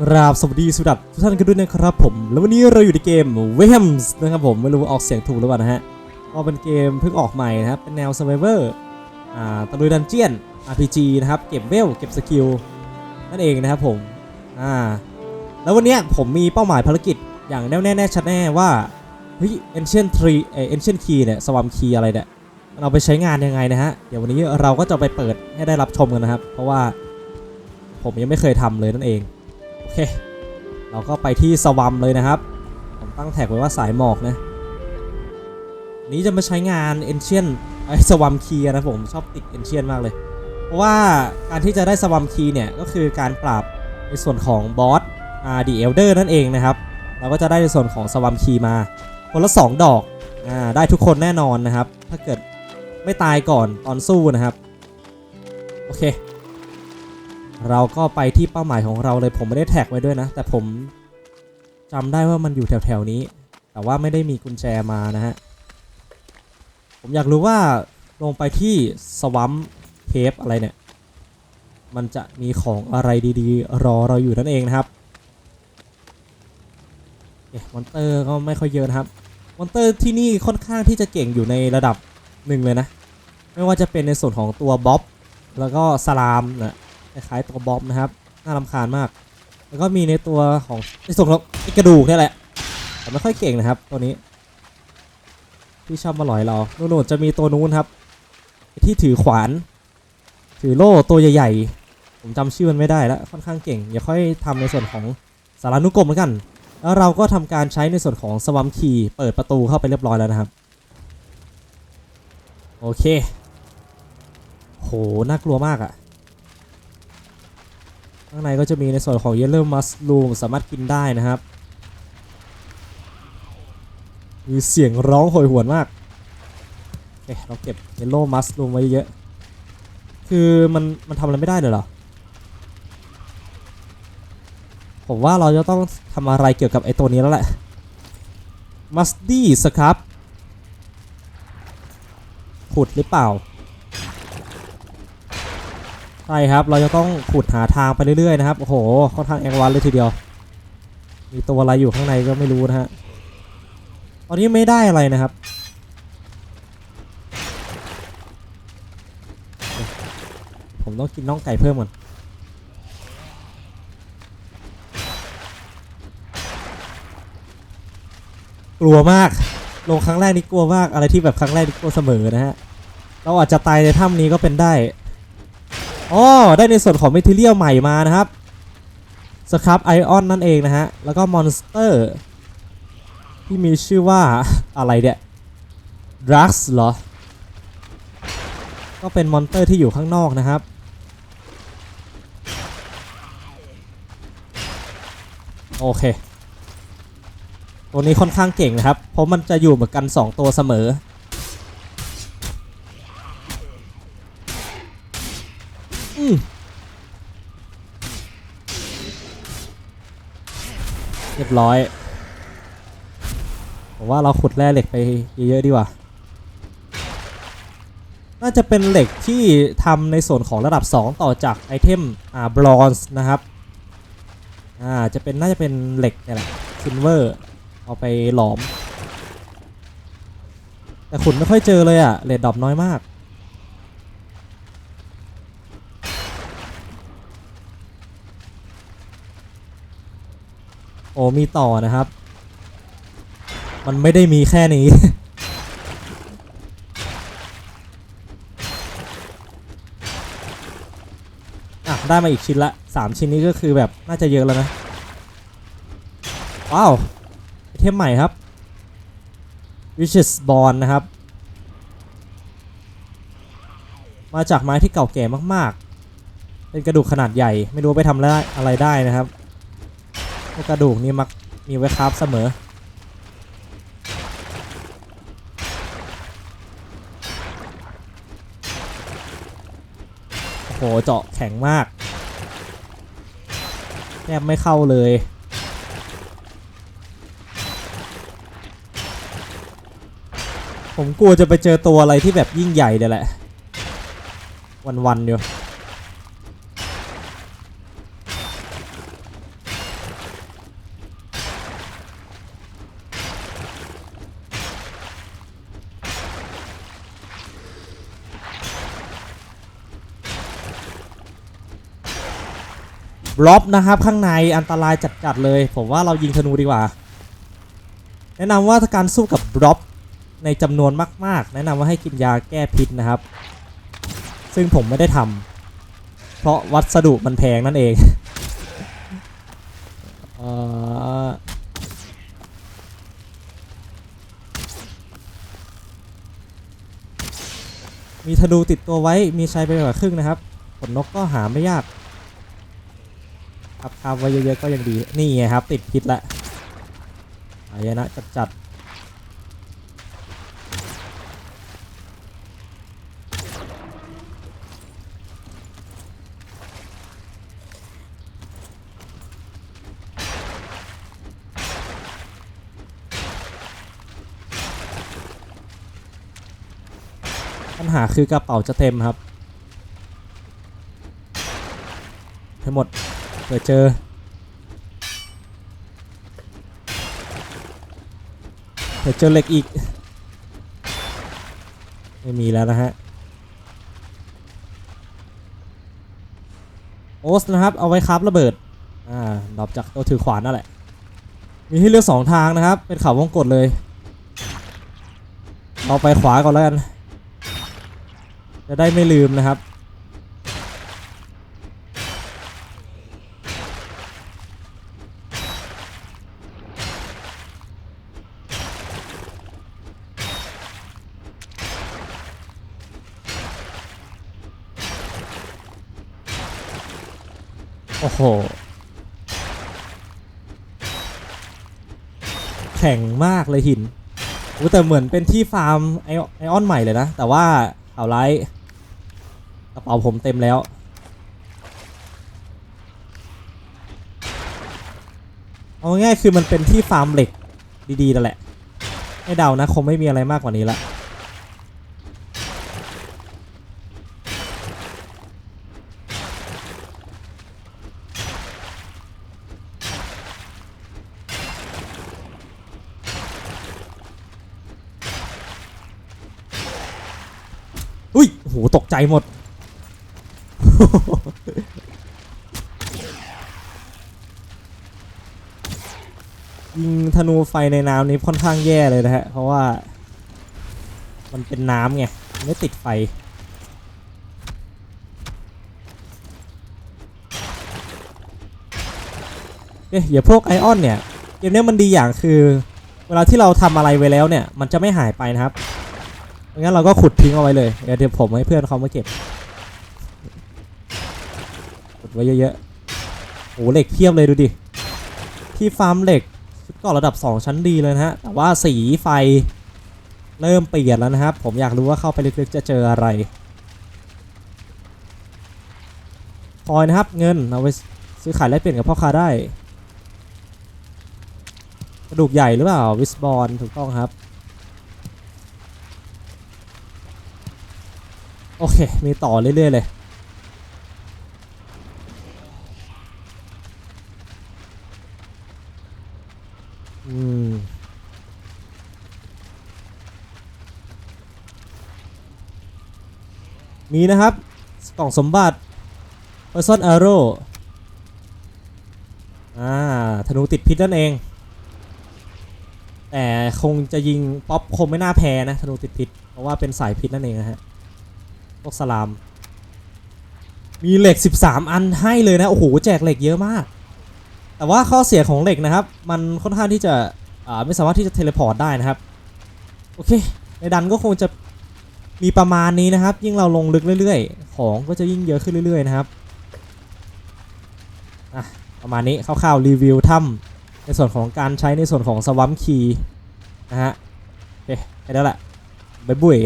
ราบสวัสดีสุดับทุกท่านกันด้วยนะครับผม แล้ววันนี้เราอยู่ในเกม w e h m s นะครับผมไม่รู้ออกเสียงถูกหรือเปล่านะฮะก็เป็นเกมเพิ่งออกใหม่นะครับ เป็นแนว Survivor อ่าตะลุยดันเจียน RPG นะครับ เก็บเวล เก็บสกิล นั่นเองนะครับผม อ่า แล้ววันนี้ผมมีเป้าหมายภารกิจอย่างแน่วแน่แน่ชัดแน่ว่า เฮ้ย Ancient Tree เอ่อ Ancient Key เนี่ย Swam Key อะไรเนี่ยมันเอาไปใช้งานยังไงนะฮะ เดี๋ยววันนี้เราก็จะไปเปิดให้ได้รับชมกันนะครับ เพราะว่าผมยังไม่เคยทำเลยนั่นเอง เค เราก็ไปที่สวัมเลยนะครับ ผมตั้งแท็กไว้ว่าสายหมอกนะนี้จะมาใช้งาน Ancient ไอสวัมคีนะผมชอบติด Ancient มากเลย เพราะว่าการที่จะได้สวัมคีเนี่ยก็คือการปราบในส่วนของบอสอ่าดีเอลเดอร์นั่นเองนะครับ เราก็จะได้ในส่วนของสวัมคีมา คนละ 2 ดอกอ่าได้ทุกคนแน่นอนนะครับ ถ้าเกิดไม่ตายก่อนตอนสู้นะครับ โอเค เราก็ไปที่เป้าหมายของเราเลยผมไม่ได้แท็กไว้ด้วยนะ แต่ผมจำได้ว่ามันอยู่แถวๆนี้ แต่ว่าไม่ได้มีกุญแจมานะฮะ ผมอยากรู้ว่าลงไปที่สวัมเทปอะไรเนี่ย มันจะมีของอะไรดีๆ รอเราอยู่นั่นเองนะครับเอ๊มอนเตอร์ก็ไม่ค่อยเยอะนะครับ มอนเตอร์ที่นี่ค่อนข้างที่จะเก่งอยู่ในระดับหนึ่งเลยนะ ไม่ว่าจะเป็นในส่วนของตัวบ๊อบ แล้วก็สลามนะ คล้ายๆตัวบอบนะครับ น่ารำคาญมาก แล้วก็มีในตัวของในส่วนของไอกระดูกนี่แหละ แต่ไม่ค่อยเก่งนะครับ ตัวนี้ ที่ชอบมาหลอยเราโน่นๆจะมีตัวนู้นครับ ที่ถือขวาน ถือโล่ตัวใหญ่ๆ ผมจำชื่อมันไม่ได้แล้ว ค่อนข้างเก่ง อย่าค่อยทำในส่วนของสารานุกรมแล้วกัน แล้วเราก็ทำการใช้ในส่วนของสวัมคีเปิดประตูเข้าไปเรียบร้อยแล้วนะครับ โอเค โห น่ากลัวมากอะ ข้างในก็จะมีในส่วนของเยลโล่มัสลูมสามารถกินได้นะครับ มีเสียงร้องโหยหวนมากโอเคเราเก็บเยลโล่มัสลูมไว้เยอะ คือมันมันทำอะไรไม่ได้เลยเหรอ ผมว่าเราจะต้องทำอะไรเกี่ยวกับไอ้ตัวนี้แล้วแหละมัสดี้สครับ ขุดหรือเปล่า ใช่ครับ เราจะต้องขุดหาทางไปเรื่อยๆนะครับ โอ้โห ค่อนข้างแอควันเลยทีเดียว มีตัวอะไรอยู่ข้างในก็ไม่รู้นะฮะ ตอนนี้ไม่ได้อะไรนะครับ ผมต้องกินน่องไก่เพิ่มก่อนกลัวมาก ลงครั้งแรกนี่กลัวมาก อะไรที่แบบครั้งแรกนี่กลัวเสมอนะฮะ เราอาจจะตายในถ้ำนี้ก็เป็นได้ อ๋อได้ในส่วนของเมทิเรียลใหม่มานะครับสครับไอออนนั่นเองนะฮะ แล้วก็มอนสเตอร์ ที่มีชื่อว่าอะไรเนี่ยดรักส์เหรอ ก็เป็นมอนเตอร์ที่อยู่ข้างนอกนะครับ โอเค ตัวนี้ค่อนข้างเก่งนะครับ เพราะมันจะอยู่เหมือนกัน 2 ตัวเสมอ ร้อยผมว่าเราขุดแร่เหล็กไปเยอะๆดีกว่า น่าจะเป็นเหล็กที่ทำในส่วนของระดับ 2 ต่อจากไอเทมอ่าบรอนซ์นะครับอ่าจะเป็นน่าจะเป็นเหล็กนี่แหละซิลเวอร์เอาไปหลอม แต่ขุดไม่ค่อยเจอเลยอะเลดดรอปน้อยมาก โอ้มีต่อนะครับ มันไม่ได้มีแค่นี้ อะ ได้มาอีกชิ้นละสามชิ้นนี้ก็คือแบบน่าจะเยอะแล้วนะ ว้าวไอเทมใหม่ครับ Riches Bond นะครับ มาจากไม้ที่เก่าแก่มากๆ เป็นกระดูกขนาดใหญ่ ไม่รู้ไปทำอะไรได้นะครับ กระดูกนี้มักมีไว้คราฟเสมอ โอ้โห เจาะแข็งมากแทบไม่เข้าเลย ผมกลัวจะไปเจอตัวอะไรที่แบบยิ่งใหญ่เดี๋ยแหละ วันๆอยู่ ล็อบนะครับ ข้างในอันตรายจัดๆเลย ผมว่าเรายิงธนูดีกว่า แนะนำว่าถ้าการสู้กับบล็อบในจำนวนมาก ๆ แนะนำว่าให้กินยาแก้พิษนะครับ ซึ่งผมไม่ได้ทำเพราะวัสดุมันแพงนั่นเองเอ่อมีธนูติดตัวไว้มีชัยไปกว่าครึ่งนะครับผลนกก็หาไม่ยาก ครับคาบไว้เยอะๆก็ยังดีนี่ไงครับ ติดพิษละหายนะจัดๆปัญหาคือกระเป๋าจะเต็มครับให้หมด ผื่อเจอ เผื่อเจอเหล็กอีก ไม่มีแล้วนะฮะ โอสนะครับ เอาไว้ครับระเบิด อ่าดรอปจากตัวถือขวานนั่นแหละ มีให้เลือกสองทางนะครับ เป็นเขาวงกดเลยเราไปขวาก่อนแล้วกัน จะได้ไม่ลืมนะครับ โอ้โห แข็งมากเลยหินอู้แต่เหมือนเป็นที่ฟาร์มไอไอออนใหม่เลยนะ แต่ว่าเอาไลท์กระเป๋าผมเต็มแล้ว เอาง่ายคือมันเป็นที่ฟาร์มเหล็กดีๆนั่นแหละให้เดานะ คงไม่มีอะไรมากกว่านี้ละ โหตกใจหมด ยิงธนูไฟในน้ำนี้ค่อนข้างแย่เลยนะฮะ เพราะว่า มันเป็นน้ำไง ไม่ติดไฟเอ๊ะอย่าพวกไอออนเนี่ย เกมนี้มันดีอย่างคือ เวลาที่เราทำอะไรไว้แล้วเนี่ย มันจะไม่หายไปนะครับ งั้นเราก็ขุดทิ้งเอาไว้เลยเดี๋ยวเดี๋ยวผมให้เพื่อนเขามาเก็บขุดไว้เยอะๆโอ้เหล็กเพียบเลยดูดิ ที่ฟาร์มเหล็กก่อระดับ 2 ชั้นดีเลยนะฮะ แต่ว่าสีไฟเริ่มเปลี่ยนแล้วนะครับ ผมอยากรู้ว่าเข้าไปลึกๆจะเจออะไรคอยนะครับเงินเอาไปซื้อขายแลกเปลี่ยนกับพ่อค้าได้ กระดูกใหญ่หรือเปล่าวิสบอลถูกต้องครับ โอเค มีต่อเรื่อย ๆ เลย อืม มีนะครับ กล่องสมบัติ Person Arrow อ่า ธนูติดพิษนั่นเอง แต่คงจะยิงป๊อปคงไม่น่าแพ้นะ ธนูติดพิษ เพราะว่าเป็นสายพิษนั่นเองนะฮะ พวกสลาม มีเหล็ก 13 อันให้เลยนะ โอ้โห แจกเหล็กเยอะมาก แต่ว่าข้อเสียของเหล็กนะครับ มันค่อนข้างที่จะอ่าไม่สามารถที่จะเทเลพอร์ตได้นะครับ โอเค ในดันก็คงจะมีประมาณนี้นะครับ ยิ่งเราลงลึกเรื่อยๆ ของก็จะยิ่งเยอะขึ้นเรื่อย ๆ นะครับอะประมาณนี้คร่าวๆรีวิวถ้ำในส่วนของการใช้ในส่วนของสวัมคีนะฮะโอเคแค่นั้นแหละบ๊ายบุย